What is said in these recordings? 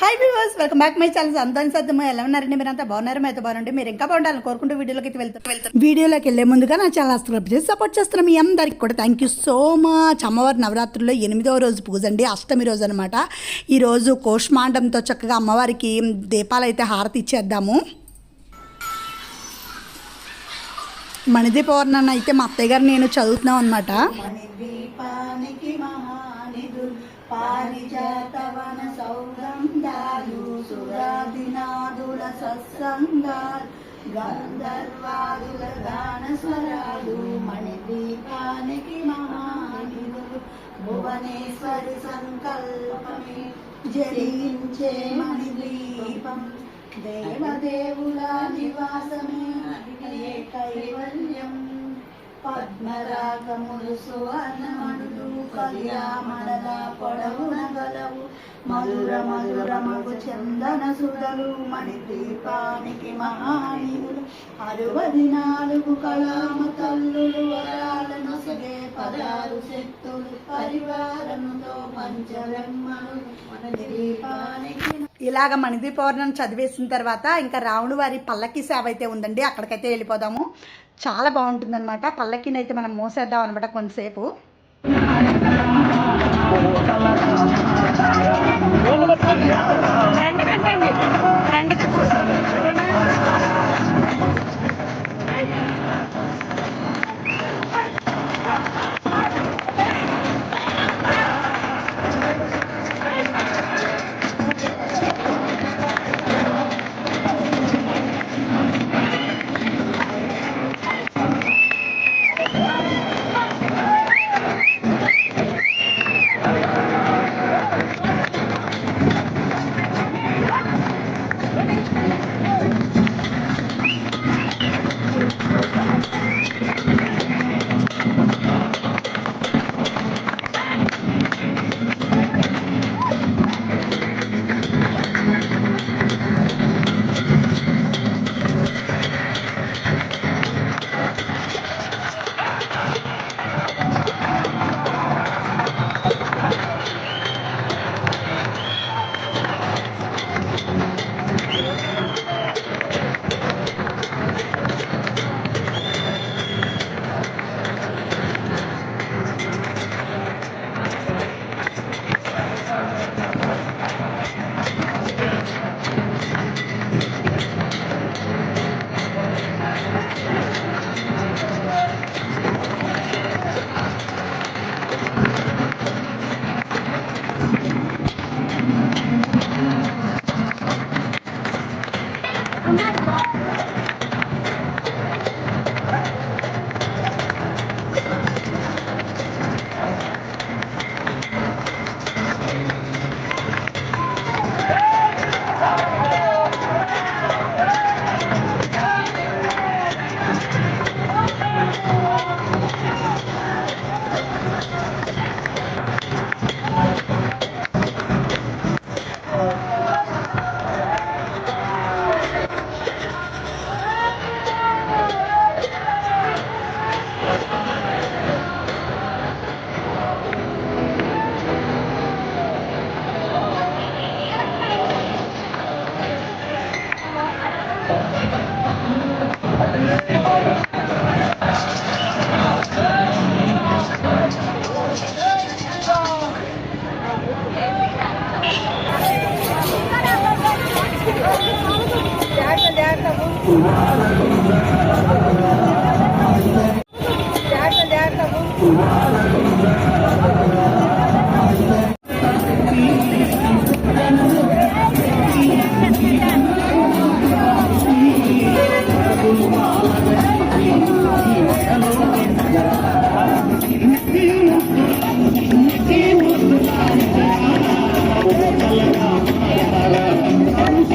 Hi viewers welcome back my channel అందని సద్దము ఎలా ఉన్నారండి మీరు అంతా బాగున్నారు? అయితే బాగుండి మీరు ఇంకా బాగుండాలని కోరుకుంటూ వీడియోలోకి అయితే వెళ్తారు వెళ్తారు వీడియోలోకి వెళ్ళే ముందుగా నా ఛానల్ సబ్స్క్రైబ్ చేసి సపోర్ట్ చేస్తున్న మీ అందరికి కూడా థ్యాంక్ యూ సో మచ్ అమ్మవారి నవరాత్రుల్లో ఎనిమిదవ రోజు పూజ అండి. అష్టమి రోజు అనమాట ఈరోజు కోష్మాండంతో చక్కగా అమ్మవారికి దీపాలు అయితే హారతి ఇచ్చేద్దాము. మణిది పౌర్ణమి అయితే మా అత్తయ్య గారు నేను చదువుతున్నాం అనమాట పారిజాతవన సౌగంధాలు సురాదినాదుల సత్సంగాలు గంధర్వాదుల గాన స్వరాలు మణిదీపానికి మహానిధులు భువనేశ్వరి సంకల్పమే జరించే మణిదీపం. దేవదేవుల నివాసమే కైవల్యం పద్మరాగములు సువర్ణమణులు కళ్యామణల పొడవున గలవు మధుర మధురమగు చందన సుధలు మణిదీపానికి మహానీయులు అరవది నాలుగు కళామ తల్లులు వరాలను సగే పదాలు శక్తులు పరివారముతో మన దీపానికి ఇలాగ మణిది పౌర్ణమి చదివేసిన తర్వాత ఇంకా రాముడు వారి పల్లకి సేవ అయితే ఉందండి. అక్కడికైతే వెళ్ళిపోదాము. చాలా బాగుంటుందన్నమాట. పల్లకిని అయితే మనం మోసేద్దాం అనమాట కొంతసేపు.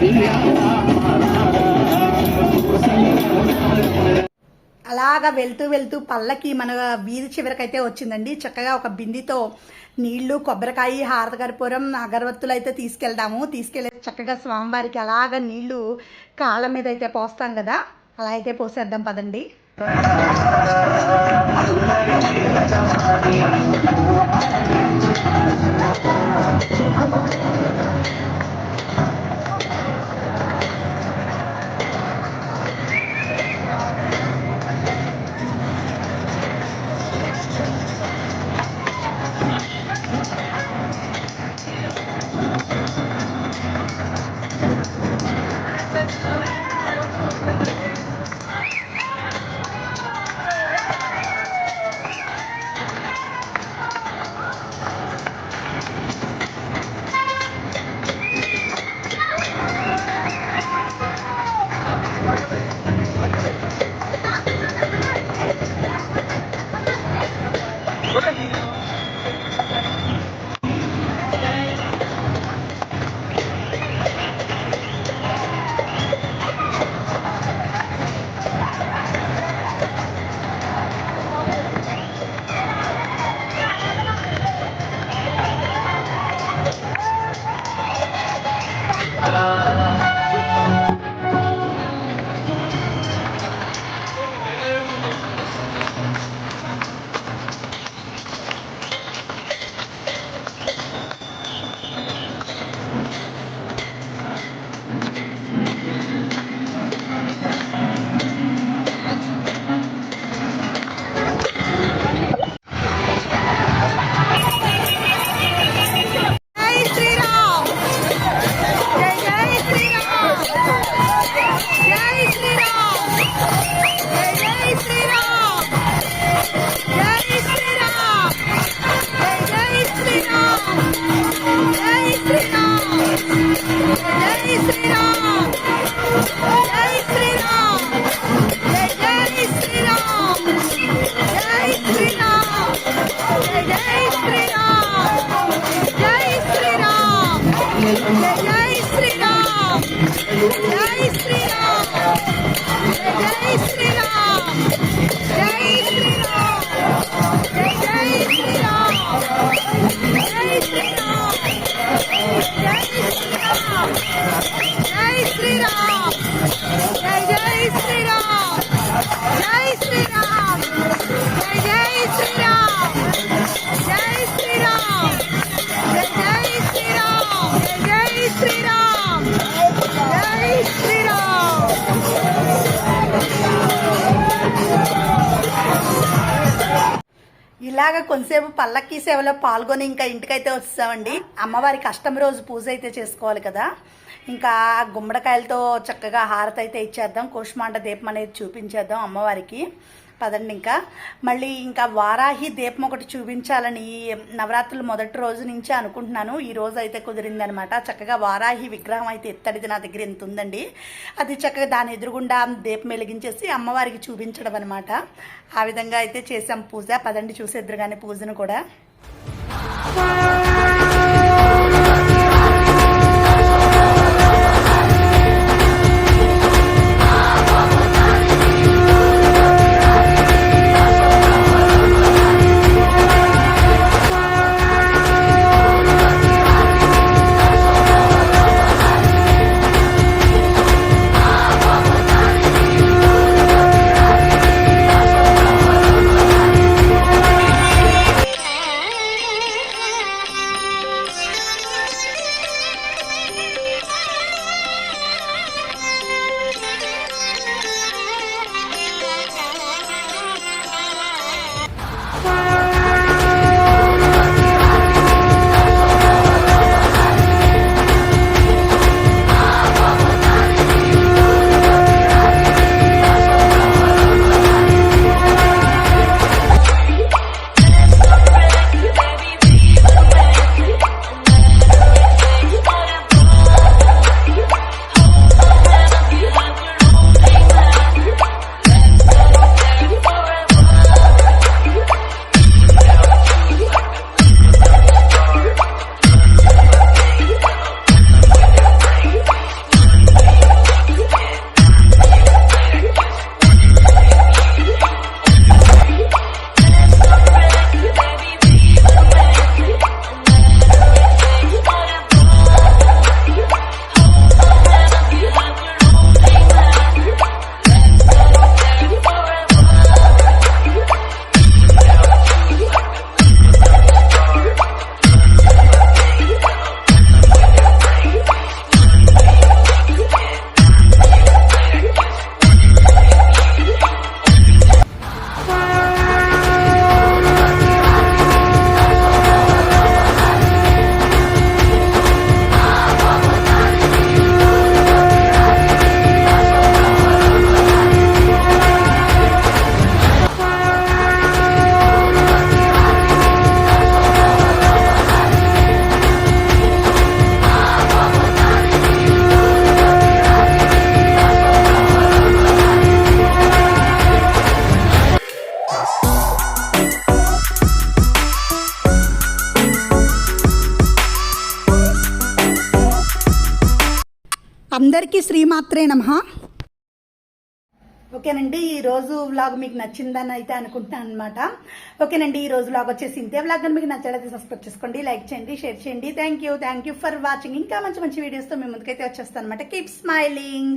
Yeah. చక్కగా వెళ్తూ వెళ్తూ పల్లకి మన వీధి చివరికైతే వచ్చిందండి. చక్కగా ఒక బిందితో నీళ్ళు కొబ్బరికాయ హారతకర్పూరం అగరవత్తులు అయితే తీసుకెళ్దాము. తీసుకెళ్ళి చక్కగా స్వామివారికి అలాగ నీళ్ళు కాళ్ళ మీద అయితే పోస్తాం కదా. అలా అయితే పోసేద్దాం పదండి. ఇలాగ కొంతసేపు పల్లక్కి సేవలో పాల్గొని ఇంకా ఇంటికైతే వస్తామండి. అమ్మవారికి అష్టమి రోజు పూజ అయితే చేసుకోవాలి కదా. ఇంకా గుమ్మడికాయలతో చక్కగా హారతి అయితే ఇచ్చేద్దాం. కోషమాంట దీపం అనేది చూపించేద్దాం అమ్మవారికి. పదండి ఇంకా. మళ్ళీ ఇంకా వారాహి దీపం ఒకటి చూపించాలని నవరాత్రులు మొదటి రోజు నుంచే అనుకుంటున్నాను. ఈ రోజు అయితే కుదిరిందనమాట. చక్కగా వారాహి విగ్రహం అయితే ఎత్తడిది నా దగ్గర ఎంత ఉందండి. అది చక్కగా దాని ఎదురుగుండా దీపం వెలిగించేసి అమ్మవారికి చూపించడం అనమాట. ఆ విధంగా అయితే చేసాం పూజ. పదండి చూసేద్దరు కానీ పూజను కూడా. అందరికీ శ్రీమాత్రే నమ. ఓకేనండి ఈ రోజు వ్లాగ్ మీకు నచ్చిందని అయితే అనుకుంటున్నాను అనమాట ఓకేనండి ఈ రోజు వ్లాగ్ వచ్చేసి ఇంతే. వ్లాగ్ అని మీకు నచ్చడైతే సబ్స్క్రైబ్ చేసుకోండి లైక్ చేయండి షేర్ చేయండి. Thank you thank you for watching ఇంకా మంచి మంచి వీడియోస్తో మీ ముందుకైతే వచ్చేస్తాను అనమాట కీప్ స్మైలింగ్